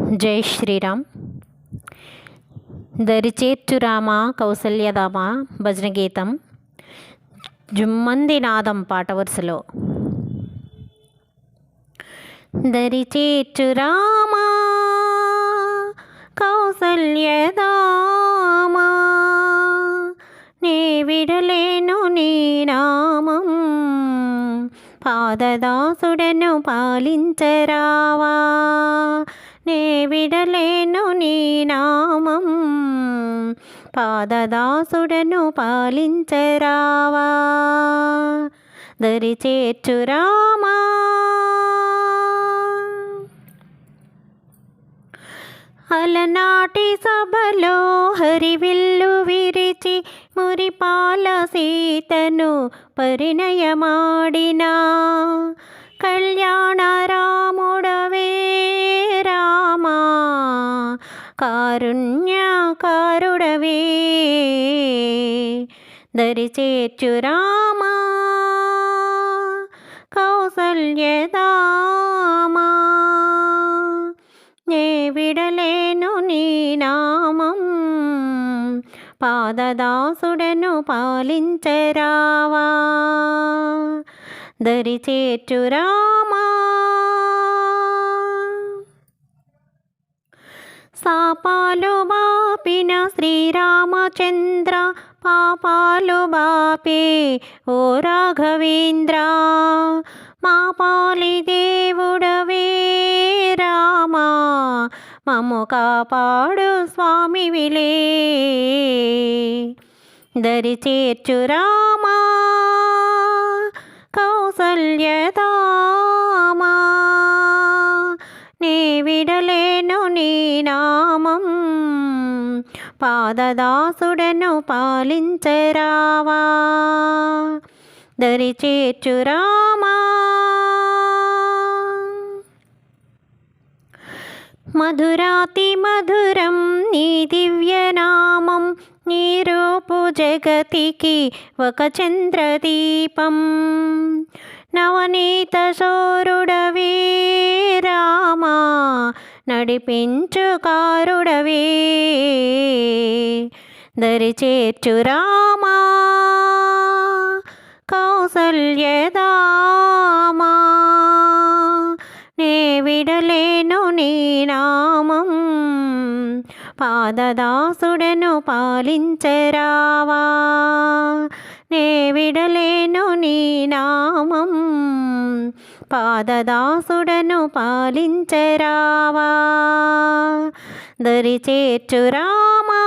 జై శ్రీరామ్. దరిచేర్చు రామ కౌసల్యదామ భజన గీతం జుమ్మంది నాదం పాట వరుసలో. దరిచేర్చు రామ కౌసల్యదామా నే విడలేను నీ నామం. పాదదాసుడను పాలించరావా నే విడలేను నీ నామం. పాదదాసుడను పాలించరావా. దరి చేర్చురామా అలనాటి సభలో హరివిల్లు విరిచి మురిపాల సీతను పరిణయమాడిన. కళ్యాణ కారుణ్యకారుడవే దరి చేర్చు రామా కౌసల్యదామా నే విడలేను నీ నామం పాదదాసుడను పాలించరావా దరి చేర్చు రామా సాపాలు బాపిన శ్రీరామచంద్ర పాపాలు బాపే ఓ రాఘవేంద్ర మా పాలి దేవుడవే రామా. మమ్ము కాపాడు స్వామి విలే. దరి చేర్చు రామా. కౌసల్యదా పాదదాసుడను పాలించరావా? దరి రామా? మధురాతి మధురం నీ దివ్యనామం నీ రూపు జగతికి ఒక చంద్రదీపం. నవనీత శోరుడవే రామా నడిపించు కారుడవే దరి చేర్చు రామా కౌసల్యదామా నే విడలేను నీ నామం పాదదాసుడను పాలించరావా. నే విడలేను నీ నామం పాదదాసుడను పాలించరావా. దరి చేర్చు రామ